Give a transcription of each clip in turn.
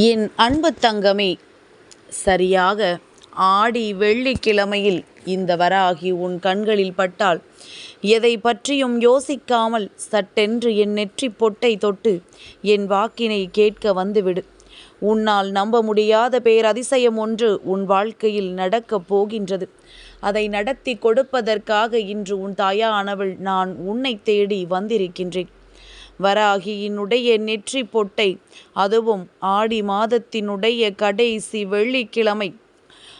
என் அன்பு தங்கமே சரியாக ஆடி வெள்ளிக்கிழமையில் இந்த வராகி உன் கண்களில் பட்டால் எதை பற்றியும் யோசிக்காமல் சட்டென்று என் நெற்றி பொட்டை தொட்டு என் வாக்கினை கேட்க வந்துவிடு. உன்னால் நம்ப முடியாத பேரதிசயம் ஒன்று உன் வாழ்க்கையில் நடக்கப் போகின்றது. அதை நடத்தி கொடுப்பதற்காக இன்று உன் தாயானவள் நான் உன்னை தேடி வந்திருக்கின்றேன். வராகியினுடைய நெற்றி பொட்டை அதுவும் ஆடி மாதத்தினுடைய கடைசி வெள்ளிக்கிழமை.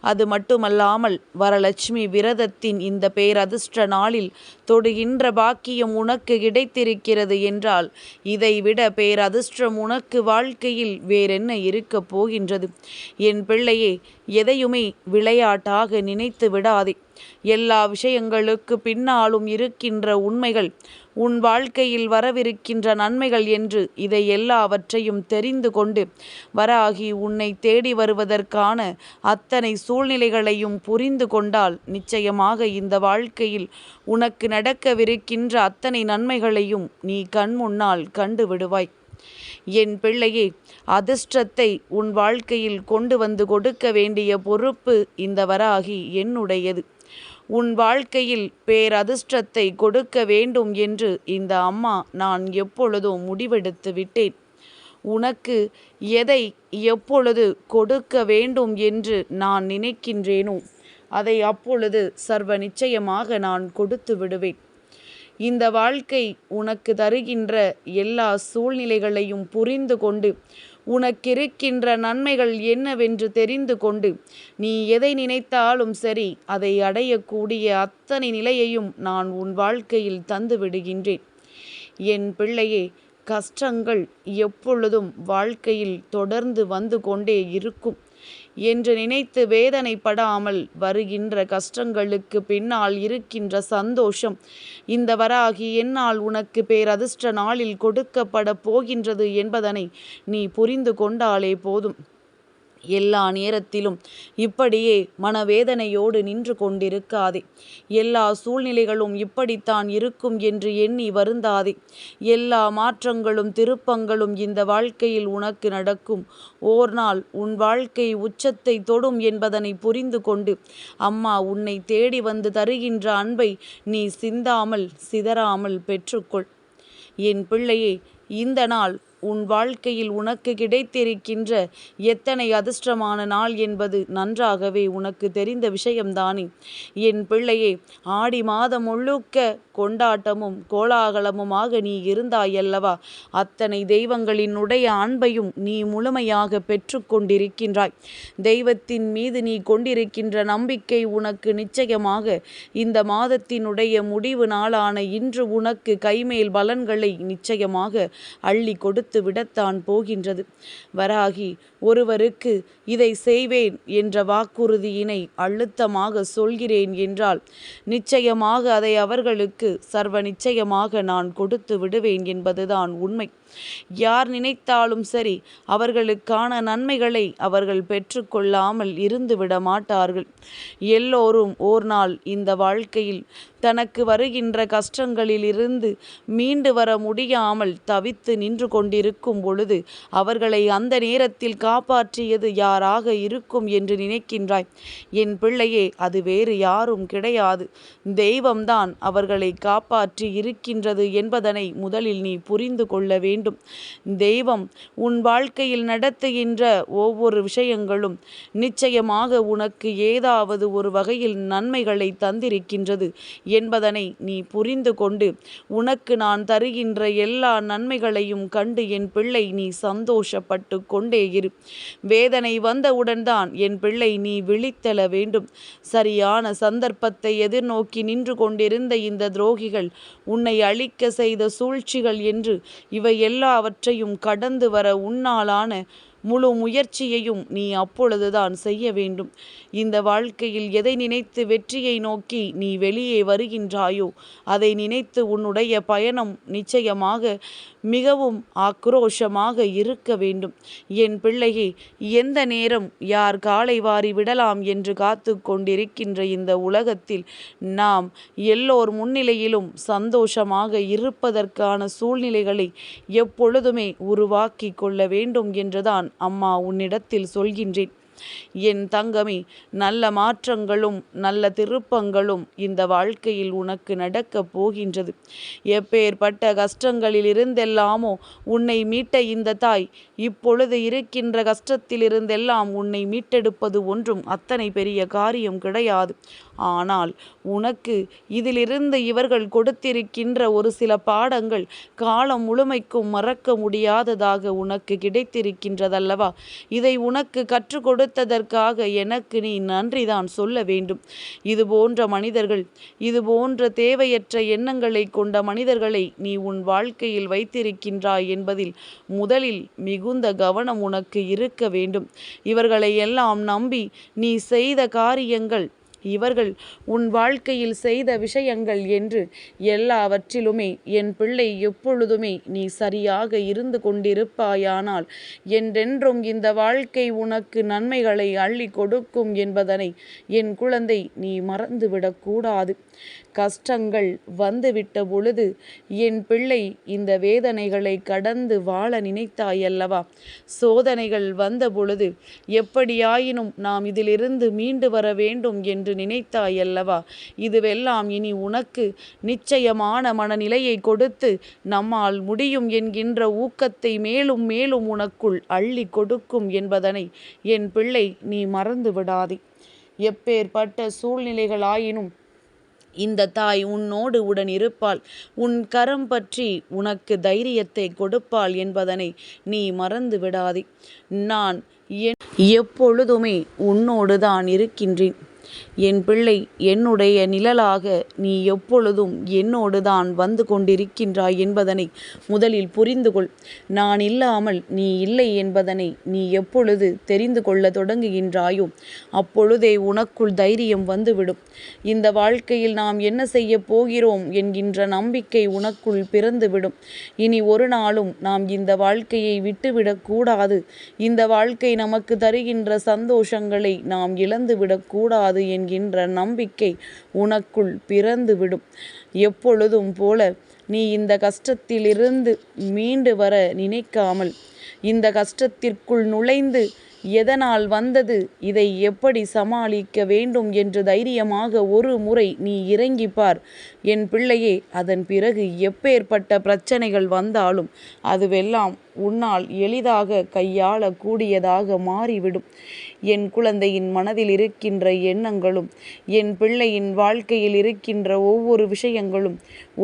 அது மட்டுமல்லாமல் வரலட்சுமி விரதத்தின் இந்த பேரதிர்ஷ்ட நாளில் தொடுகின்ற பாக்கியம் உனக்கு கிடைத்திருக்கிறது என்றால் இதைவிட பேரதிர்ஷ்டம் உனக்கு வாழ்க்கையில் வேறென்ன இருக்கப் போகின்றது? என் பிள்ளையே எதையுமே விளையாட்டாக நினைத்து விடாதே. எல்லா விஷயங்களுக்கு பின்னாலும் இருக்கின்ற உண்மைகள் உன் வாழ்க்கையில் வரவிருக்கின்ற நன்மைகள் என்று இதை எல்லாவற்றையும் தெரிந்து கொண்டு வராகி உன்னை தேடி வருவதற்கான அத்தனை சூழ்நிலைகளையும் புரிந்து கொண்டால் நிச்சயமாக இந்த வாழ்க்கையில் உனக்கு நடக்கவிருக்கின்ற அத்தனை நன்மைகளையும் நீ கண் முன்னால் கண்டு விடுவாய். என் பிள்ளையே அதிர்ஷ்டத்தை உன் வாழ்க்கையில் கொண்டு வந்து கொடுக்க வேண்டிய பொறுப்பு இந்த வராகி என்னுடையது. உன் வாழ்க்கையில் பேரதிர்ஷ்டத்தை கொடுக்க வேண்டும் என்று இந்த அம்மா நான் எப்பொழுதும் முடிவெடுத்து விட்டேன். உனக்கு எதை எப்பொழுது கொடுக்க வேண்டும் என்று நான் நினைக்கின்றேனோ அதை அப்பொழுது சர்வ நிச்சயமாக நான் கொடுத்து விடுவேன். இந்த வாழ்க்கை உனக்கு தருகின்ற எல்லா சூழ்நிலைகளையும் புரிந்து கொண்டு உனக்கிருக்கின்ற நன்மைகள் என்னவென்று தெரிந்து கொண்டு நீ எதை நினைத்தாலும் சரி அதை அடையக்கூடிய அத்தனை நிலையையும் நான் உன் வாழ்க்கையில் தந்து விடுகின்றேன். என் பிள்ளையே கஷ்டங்கள் எப்பொழுதும் வாழ்க்கையில் தொடர்ந்து வந்து கொண்டே இருக்கும். என்று நினைத்து வேதனைப்படாமல் வருகின்ற கஷ்டங்களுக்கு பின்னால் இருக்கின்ற சந்தோஷம். இந்த வராகி என்னால் உனக்கு பேரதிர்ஷ்ட நாளில் கொடுக்கப்பட போகின்றது என்பதனை நீ புரிந்து கொண்டாலே போதும். எல்லா நேரத்திலும் இப்படியே மனவேதனையோடு நின்று கொண்டிருக்காதே. எல்லா சூழ்நிலைகளும் இப்படித்தான் இருக்கும் என்று எண்ணி வருந்தாதே. எல்லா மாற்றங்களும் திருப்பங்களும் இந்த வாழ்க்கையில் உனக்கு நடக்கும். ஓர் நாள் உன் வாழ்க்கை உச்சத்தை தொடும் என்பதனை புரிந்து கொண்டு அம்மா உன்னை தேடி வந்து தருகின்ற அன்பை நீ சிந்தாமல் சிதறாமல் பெற்றுக்கொள். என் பிள்ளையே இந்த நாள் உன் வாழ்க்கையில் உனக்கு கிடைத்திருக்கின்ற எத்தனை அதிர்ஷ்டமான நாள் என்பது நன்றாகவே உனக்கு தெரிந்த விஷயம்தானே. என் பிள்ளையே ஆடி மாதம் முழுக்க கொண்டாட்டமும் கோலாகலமுமாக நீ இருந்தாயல்லவா? அத்தனை தெய்வங்களினுடைய அன்பையும் நீ முழுமையாக பெற்றுக்கொண்டிருக்கின்றாய் தெய்வத்தின் மீது நீ கொண்டிருக்கின்ற நம்பிக்கை உனக்கு நிச்சயமாக இந்த மாதத்தினுடைய முடிவு நாளான இன்று உனக்கு கைமேல் பலன்களை நிச்சயமாக அள்ளி கொடுத்து கொடுத்து விடத்தான் போகின்றது. வராகி ஒருவருக்கு இதை செய்வேன் என்ற வாக்குறுதியினை அழுத்தமாக சொல்கிறேன் என்றால் நிச்சயமாக அதை அவர்களுக்கு சர்வ நிச்சயமாக நான் கொடுத்து விடுவேன் என்பதுதான் உண்மை. யார் நினைத்தாலும் சரி அவர்களுக்கான நன்மைகளை அவர்கள் பெற்றுக்கொள்ளாமல் இருந்துவிட மாட்டார்கள். எல்லோரும் ஓர் நாள் இந்த வாழ்க்கையில் தனக்கு வருகின்ற கஷ்டங்களிலிருந்து மீண்டு வர முடியாமல் தவித்து நின்று கொண்டிருக்கும் பொழுது அவர்களை அந்த நேரத்தில் கா காப்பாற்றியது யாராக இருக்கும் என்று நினைக்கின்றாய்? என் பிள்ளையே அது வேறு யாரும் கிடையாது. தெய்வம்தான் அவர்களை காப்பாற்றி இருக்கின்றது என்பதனை முதலில் நீ புரிந்து கொள்ள வேண்டும். தெய்வம் உன் வாழ்க்கையில் நடத்துகின்ற ஒவ்வொரு விஷயங்களும் நிச்சயமாக உனக்கு ஏதாவது ஒரு வகையில் நன்மைகளை தந்திருக்கின்றது என்பதனை நீ புரிந்து கொண்டு உனக்கு நான் தருகின்ற எல்லா நன்மைகளையும் கண்டு என் பிள்ளை நீ சந்தோஷப்பட்டு கொண்டே இரு. வேதனை வந்தவுடன் தான் என் பிள்ளை நீ விழித்தெழ வேண்டும். சரியான சந்தர்ப்பத்தை எதிர்நோக்கி நின்று கொண்டிருந்த இந்த துரோகிகள் உன்னை அழிக்க செய்த சூழ்ச்சிகள் என்று இவை எல்லாவற்றையும் கடந்து வர உன்னாலான முழு முயற்சியையும் நீ அப்பொழுதுதான் செய்ய வேண்டும். இந்த வாழ்க்கையில் எதை நினைத்து வெற்றியை நோக்கி நீ வெளியே வருகின்றாயோ அதை நினைத்து உன்னுடைய பயணம் நிச்சயமாக மிகவும் ஆக்ரோஷமாக இருக்க வேண்டும். என் பிள்ளையை எந்த நேரம் யார் காலை வாரி விடலாம் என்று காத்து கொண்டிருக்கின்ற இந்த உலகத்தில் நாம் எல்லோர் முன்னிலையிலும் சந்தோஷமாக இருப்பதற்கான சூழ்நிலைகளை எப்பொழுதுமே உருவாக்கி கொள்ள வேண்டும் என்றுதான் அம்மா உன்னிடத்தில் சொல்கின்றேன். என் தங்கமே நல்ல மாற்றங்களும் நல்ல திருப்பங்களும் இந்த வாழ்க்கையில் உனக்கு நடக்கப் போகின்றது. எப்பேற்பட்ட கஷ்டங்களில் இருந்தெல்லாமோ உன்னை மீட்ட இந்த தாய் இப்பொழுது இருக்கின்ற கஷ்டத்திலிருந்தெல்லாம் உன்னை மீட்டெடுப்பது ஒன்றும் அத்தனை பெரிய காரியம் கிடையாது. ஆனால் உனக்கு இதிலிருந்து இவர்கள் கொடுத்திருக்கின்ற ஒரு சில பாடங்கள் காலம் முழுமைக்கும் மறக்க முடியாததாக உனக்கு கிடைத்திருக்கின்றதல்லவா? இதை உனக்கு கற்றுக் கொடுத்ததற்காக எனக்கு நீ நன்றிதான் சொல்ல வேண்டும். இது போன்ற மனிதர்கள் இது போன்ற தேவையற்ற எண்ணங்களை கொண்ட மனிதர்களை நீ உன் வாழ்க்கையில் வைத்திருக்கின்றாய் என்பதில் முதலில் மிகுந்த கவனம் உனக்கு இருக்க வேண்டும். இவர்களை எல்லாம் நம்பி நீ செய்த காரியங்கள் இவர்கள் உன் வாழ்க்கையில் செய்த விஷயங்கள் என்று எல்லாவற்றிலுமே என் பிள்ளை எப்பொழுதுமே நீ சரியாக இருந்து கொண்டிருப்பாயானால் என்றென்றும் இந்த வாழ்க்கை உனக்கு நன்மைகளை அள்ளி கொடுக்கும் என்பதனை என் குழந்தை நீ மறந்துவிடக்கூடாது கஷ்டங்கள் வந்துவிட்ட பொழுது என் பிள்ளை இந்த வேதனைகளை கடந்து வாழ நினைத்தாயல்லவா? சோதனைகள் வந்த பொழுது எப்படியாயினும் நாம் இதிலிருந்து மீண்டு வர வேண்டும் என்று நினைத்தாயல்லவா இதுவெல்லாம் இனி உனக்கு நிச்சயமான மனநிலையை கொடுத்து நம்மால் முடியும் என்கின்ற ஊக்கத்தை மேலும் மேலும் உனக்குள் அள்ளி கொடுக்கும் என்பதனை என் பிள்ளை நீ மறந்து விடாதே. எப்பேற்பட்ட சூழ்நிலைகளாயினும் இந்த தாய் உன்னோடு உடன் இருப்பாள். உன் கரம் பற்றி உனக்கு தைரியத்தை கொடுப்பாள் என்பதனை நீ மறந்து விடாதே. நான் எப்பொழுதுமே உன்னோடு தான் இருக்கின்றேன். என் பிள்ளை என்னுடைய நிழலாக நீ எப்பொழுதும் என்னோடு தான் வந்து கொண்டிருக்கின்றாய் என்பதனை முதலில் புரிந்து கொள். நான் இல்லாமல் நீ இல்லை என்பதனை நீ எப்பொழுது தெரிந்து கொள்ள தொடங்குகின்றாயோ அப்பொழுதே உனக்குள் தைரியம் வந்துவிடும். இந்த வாழ்க்கையில் நாம் என்ன செய்ய போகிறோம் என்கின்ற நம்பிக்கை உனக்குள் பிறந்துவிடும். இனி ஒரு நாளும் நாம் இந்த வாழ்க்கையை விட்டுவிடக்கூடாது இந்த வாழ்க்கை நமக்கு தருகின்ற சந்தோஷங்களை நாம் இழந்துவிடக் கூடாது என்கின்ற நம்பிக்கை உனக்குள் பிறந்துவிடும். எப்பொழுதும் போல நீ இந்த கஷ்டத்திலிருந்து மீண்டு வர நினைக்காமல் இந்த கஷ்டத்திற்குள் நுழைந்து எதனால் வந்தது இதை எப்படி சமாளிக்க வேண்டும் என்று தைரியமாக ஒரு முறை நீ இறங்கிப்பார் என் பிள்ளையே அதன் பிறகு எப்பேற்பட்ட பிரச்சனைகள் வந்தாலும் அதுவெல்லாம் உன்னால் எளிதாக கையாளக்கூடியதாக மாறிவிடும். என் குழந்தையின் மனதில் இருக்கின்ற எண்ணங்களும் என் பிள்ளையின் வாழ்க்கையில் இருக்கின்ற ஒவ்வொரு விஷயங்களும்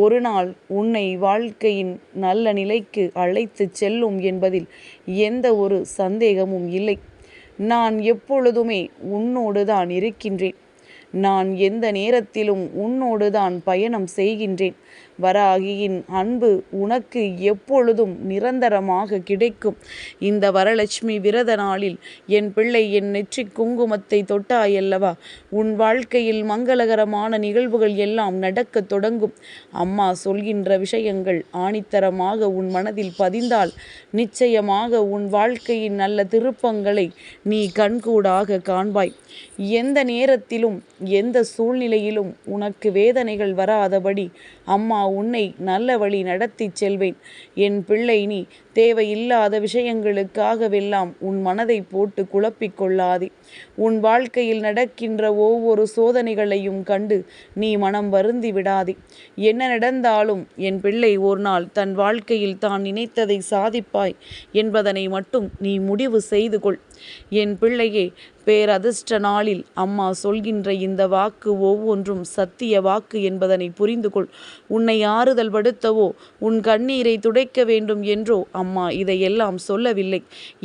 ஒரு நாள் உன்னை வாழ்க்கையின் நல்ல நிலைக்கு அழைத்து செல்லும் என்பதில் எந்த ஒரு சந்தேகமும் இல்லை. நான் எப்பொழுதுமே உன்னோடு தான் இருக்கின்றேன். நான் எந்த நேரத்திலும் உன்னோடு தான் பயணம் செய்கின்றேன். வராகியின் அன்பு உனக்கு எப்பொழுதும் நிரந்தரமாக கிடைக்கும். இந்த வரலட்சுமி விரத நாளில் என் பிள்ளை என் நெற்றி குங்குமத்தை தொட்டாயல்லவா உன் வாழ்க்கையில் மங்களகரமான நிகழ்வுகள் எல்லாம் நடக்க தொடங்கும். அம்மா சொல்கின்ற விஷயங்கள் ஆணித்தரமாக உன் மனதில் பதிந்தால் நிச்சயமாக உன் வாழ்க்கையின் நல்ல திருப்பங்களை நீ கண்கூடாக காண்பாய். எந்த நேரத்திலும் எந்த சூழ்நிலையிலும் உனக்கு வேதனைகள் வராதபடி அம்மா உன்னை நல்ல வழி நடத்தி செல்வேன். என் பிள்ளை நீ தேவையில்லாத விஷயங்களுக்காகவெல்லாம் உன் மனதை போட்டு குழப்பிக் கொள்ளாதே. உன் வாழ்க்கையில் நடக்கின்ற ஒவ்வொரு சோதனைகளையும் கண்டு நீ மனம் வருந்தி விடாதே. என்ன நடந்தாலும் என் பிள்ளை ஒரு நாள் தன் வாழ்க்கையில் தான் நினைத்ததை சாதிப்பாய் என்பதனை மட்டும் நீ முடிவு செய்து கொள். என் பிள்ளையே பேரதிர்ஷ்ட நாளில் அம்மா சொல்கின்ற இந்த வாக்கு ஒவ்வொன்றும் சத்திய வாக்கு என்பதனை புரிந்து கொள் உன்னை ஆறுதல் படுத்தவோ உன் கண்ணீரை துடைக்க வேண்டும் என்றோ அம்மா இதையெல்லாம் சொல்லவில்லை.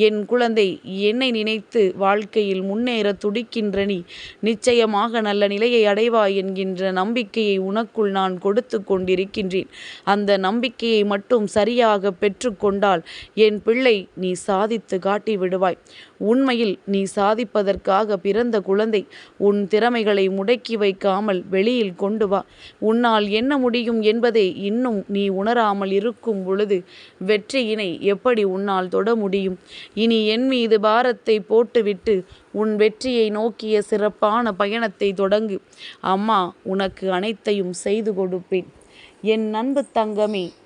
என் குழந்தை என்னை நினைத்து வாழ்க்கையில் முன்னேற துடிக்கின்ற நீ நிச்சயமாக நல்ல நிலையை அடைவாய் என்கின்ற நம்பிக்கையை உனக்குள் நான் கொடுத்து கொண்டிருக்கின்றேன். அந்த நம்பிக்கையை மட்டும் சரியாக பெற்றுக்கொண்டால் என் பிள்ளை நீ சாதித்து காட்டி விடுவாய் உண்மையில் நீ சாதிப்பதற்காக பிறந்த குழந்தை உன் திறமைகளை முடக்கி வைக்காமல் வெளியில் கொண்டு வா. உன்னால் என்ன முடியும் என்பதை இன்னும் நீ உணராமல் இருக்கும் பொழுது வெற்றியினை எப்படி உன்னால் தொட முடியும்? இனி என் மீது பாரத்தை போட்டுவிட்டு உன் வெற்றியை நோக்கிய சிறப்பான பயணத்தை தொடங்கு. அம்மா உனக்கு அனைத்தையும் செய்து கொடுப்பேன். என் நண்பு தங்கமே